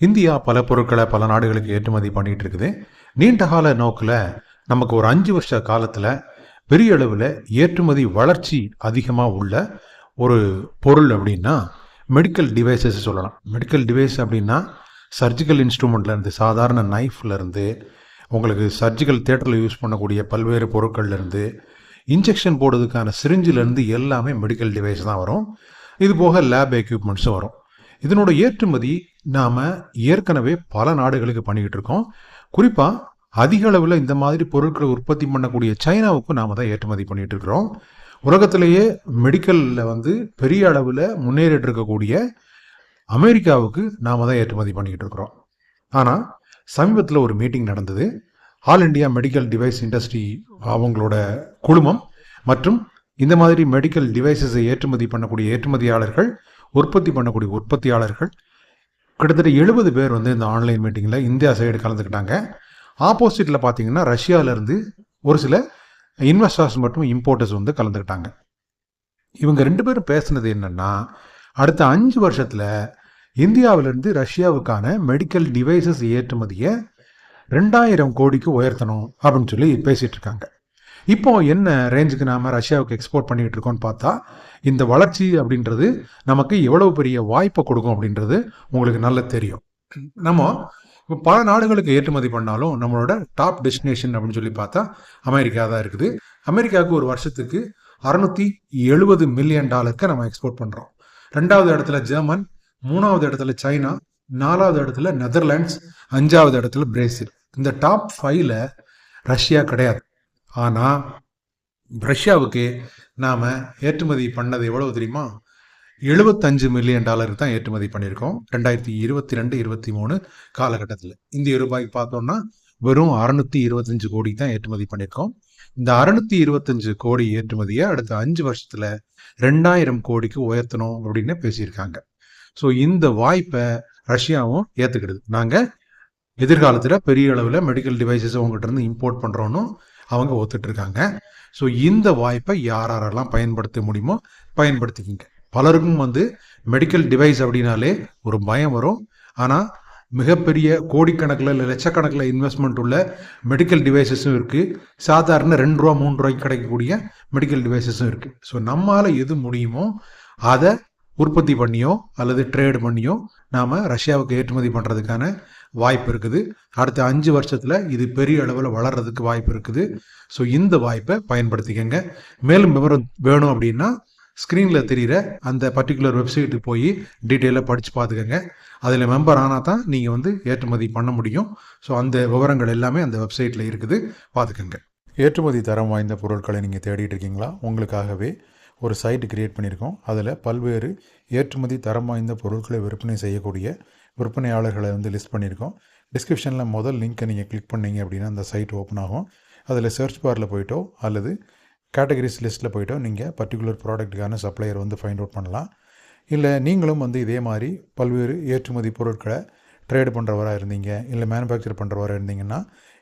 India பல பொருட்களை பல நாடுகளுக்கு ஏற்றுமதி பண்ணிட்டு இருக்குது நீண்ட கால நோக்கில் நமக்கு ஒரு அஞ்சு வருஷ காலத்தில் பெரிய அளவில் ஏற்றுமதி வளர்ச்சி அதிகமாக உள்ள ஒரு பொருள் அப்படின்னா மெடிக்கல் டிவைசஸ் சொல்லலாம். மெடிக்கல் டிவைஸ் அப்படின்னா சர்ஜிக்கல் இன்ஸ்ட்ருமெண்ட்லேருந்து சாதாரண நைஃப்லேருந்து உங்களுக்கு சர்ஜிக்கல் தேட்டரில் யூஸ் பண்ணக்கூடிய பல்வேறு பொருட்கள்லேருந்து இன்ஜெக்ஷன் போடுறதுக்கான சிரிஞ்சிலேருந்து எல்லாமே மெடிக்கல் டிவைஸ் தான் வரும். இது போக லேப் எக்யூப்மெண்ட்ஸும் வரும். இதனோட ஏற்றுமதி நாம் ஏற்கனவே பல நாடுகளுக்கு பண்ணிக்கிட்டு இருக்கோம். குறிப்பாக அதிக அளவில் இந்த மாதிரி பொருட்களை உற்பத்தி பண்ணக்கூடிய சைனாவுக்கும் நாம் தான் ஏற்றுமதி பண்ணிகிட்டு இருக்கிறோம். உலகத்திலேயே மெடிக்கலில் வந்து பெரிய அளவில் முன்னேறிட்டு இருக்கக்கூடிய அமெரிக்காவுக்கு நாம் தான் ஏற்றுமதி பண்ணிக்கிட்டு இருக்கிறோம். ஆனால் சமீபத்தில் ஒரு மீட்டிங் நடந்தது. All India medical device industry அவங்களோட குழுமம் மற்றும் இந்த மாதிரி மெடிக்கல் டிவைசஸை ஏற்றுமதி பண்ணக்கூடிய ஏற்றுமதியாளர்கள் உற்பத்தி பண்ணக்கூடிய உற்பத்தியாளர்கள் கிட்டத்தட்ட எழுபது பேர் வந்து இந்த ஆன்லைன் மீட்டிங்கில் இந்தியா சைடு கலந்துக்கிட்டாங்க. ஆப்போசிட்டில் பார்த்தீங்கன்னா ரஷ்யாவிலேருந்து ஒரு சில இன்வெஸ்டர்ஸ் மற்றும் இம்போர்ட்டர்ஸ் வந்து கலந்துக்கிட்டாங்க. இவங்க ரெண்டு பேரும் பேசுனது என்னென்னா அடுத்த அஞ்சு வருஷத்தில் இந்தியாவிலிருந்து ரஷ்யாவுக்கான மெடிக்கல் டிவைசஸ் ஏற்றுமதியை ரெண்டாயிரம் கோடிக்கு உயர்த்தணும் அப்படின்னு சொல்லி பேசிகிட்டு இருக்காங்க. இப்போ என்ன ரேஞ்சுக்கு நாம ரஷ்யாவுக்கு எக்ஸ்போர்ட் பண்ணிட்டு இருக்கோம்னு பார்த்தா இந்த வளர்ச்சி அப்படின்றது நமக்கு எவ்வளவு பெரிய வாய்ப்பை கொடுக்கும் அப்படின்றது உங்களுக்கு நல்லா தெரியும். நம்ம இப்போ பல நாடுகளுக்கு ஏற்றுமதி பண்ணாலும் நம்மளோட டாப் டெஸ்டினேஷன் அப்படின்னு சொல்லி பார்த்தா அமெரிக்கா தான் இருக்குது. அமெரிக்காவுக்கு ஒரு வருஷத்துக்கு அறுநூத்தி எழுபது மில்லியன் டாலருக்கு நம்ம எக்ஸ்போர்ட் பண்றோம். ரெண்டாவது இடத்துல ஜெர்மன் மூணாவது இடத்துல சைனா நாலாவது இடத்துல நெதர்லாண்ட்ஸ் அஞ்சாவது இடத்துல பிரேசில். இந்த டாப் ஃபைவ்ல ரஷ்யா கிடையாது. ஆனால் ரஷ்யாவுக்கு நாம் ஏற்றுமதி பண்ணது எவ்வளவு தெரியுமா? எழுபத்தஞ்சு மில்லியன் டாலர் தான் ஏற்றுமதி பண்ணியிருக்கோம். ரெண்டாயிரத்தி இருபத்தி ரெண்டு இருபத்தி மூணு காலகட்டத்தில். இந்திய ரூபாய்க்கு பார்த்தோம்னா வெறும் அறுநூத்தி இருபத்தஞ்சு கோடி தான் ஏற்றுமதி பண்ணியிருக்கோம். இந்த அறுநூத்தி இருபத்தஞ்சு கோடி ஏற்றுமதியை அடுத்த அஞ்சு வருஷத்துல ரெண்டாயிரம் கோடிக்கு உயர்த்தணும் அப்படின்னு பேசியிருக்காங்க. ஸோ இந்த வாய்ப்பை ரஷ்யாவும் ஏற்றுக்கிடுது நாங்கள் எதிர்காலத்தில் பெரிய அளவில் மெடிக்கல் டிவைசஸ் உங்ககிட்ட இருந்து இம்போர்ட் பண்ணுறோன்னு அவங்க ஒத்துட்ருக்காங்க ஸோ இந்த வாய்ப்பை யார் யாரெல்லாம் பயன்படுத்த முடியுமோ பயன்படுத்திக்கிங்க. பலருக்கும் வந்து மெடிக்கல் டிவைஸ் அப்படின்னாலே ஒரு பயம் வரும். ஆனால் மிகப்பெரிய கோடிக்கணக்கில் இல்லை லட்சக்கணக்கில் இன்வெஸ்ட்மெண்ட் உள்ள மெடிக்கல் டிவைசஸும் இருக்குது சாதாரண ரெண்டு ரூபா மூணு ரூபாய்க்கு கிடைக்கக்கூடிய மெடிக்கல் டிவைசஸும் இருக்குது ஸோ நம்மால் எது முடியுமோ அதை உற்பத்தி பண்ணியோ அல்லது ட்ரேட் பண்ணியோ நாம் ரஷ்யாவுக்கு ஏற்றுமதி பண்ணுறதுக்கான வாய்ப்பு இருக்குது. அடுத்த அஞ்சு வருஷத்தில் இது பெரிய அளவில் வளர்றதுக்கு வாய்ப்பு இருக்குது. ஸோ இந்த வாய்ப்பை பயன்படுத்திக்கங்க. மேலும் விவரம் வேணும் அப்படின்னா ஸ்க்ரீனில் தெரிகிற அந்த பர்டிகுலர் வெப்சைட்டுக்கு போய் டீட்டெயிலாக படித்து பார்த்துக்கங்க. அதில் மெம்பர் ஆனால் தான் நீங்கள் வந்து ஏற்றுமதி பண்ண முடியும். ஸோ அந்த விவரங்கள் எல்லாமே அந்த வெப்சைட்டில் இருக்குது. பார்த்துக்கங்க. ஏற்றுமதி தரம் வாய்ந்த பொருட்களை நீங்கள் தேடிட்டு இருக்கீங்களா? உங்களுக்காகவே. ஒரு சைட் கிரியேட் பண்ணியிருக்கோம். அதில் பல்வேறு ஏற்றுமதி தரம் வாய்ந்த பொருட்களை விற்பனை செய்யக்கூடிய விற்பனையாளர்களை வந்து லிஸ்ட் பண்ணியிருக்கோம். டிஸ்கிரிப்ஷனில் முதல் லிங்க்கை நீங்கள் கிளிக் பண்ணீங்க அப்படின்னா அந்த சைட் ஓப்பன் ஆகும். அதில் சர்ச் பாரில் போயிட்டோ அல்லது கேட்டகரிஸ் லிஸ்ட்டில் போயிட்டோ நீங்கள் பர்டிகுலர் ப்ராடக்ட்டுக்கான சப்ளையர் வந்து ஃபைண்ட் அவுட் பண்ணலாம். இல்லை நீங்களும் வந்து இதே மாதிரி பல்வேறு ஏற்றுமதி பொருட்களை ட்ரேட் பண்ணுறவராக இருந்தீங்க இல்லை மேனுஃபேக்சர் பண்ணுறவராக இருந்தீங்கன்னா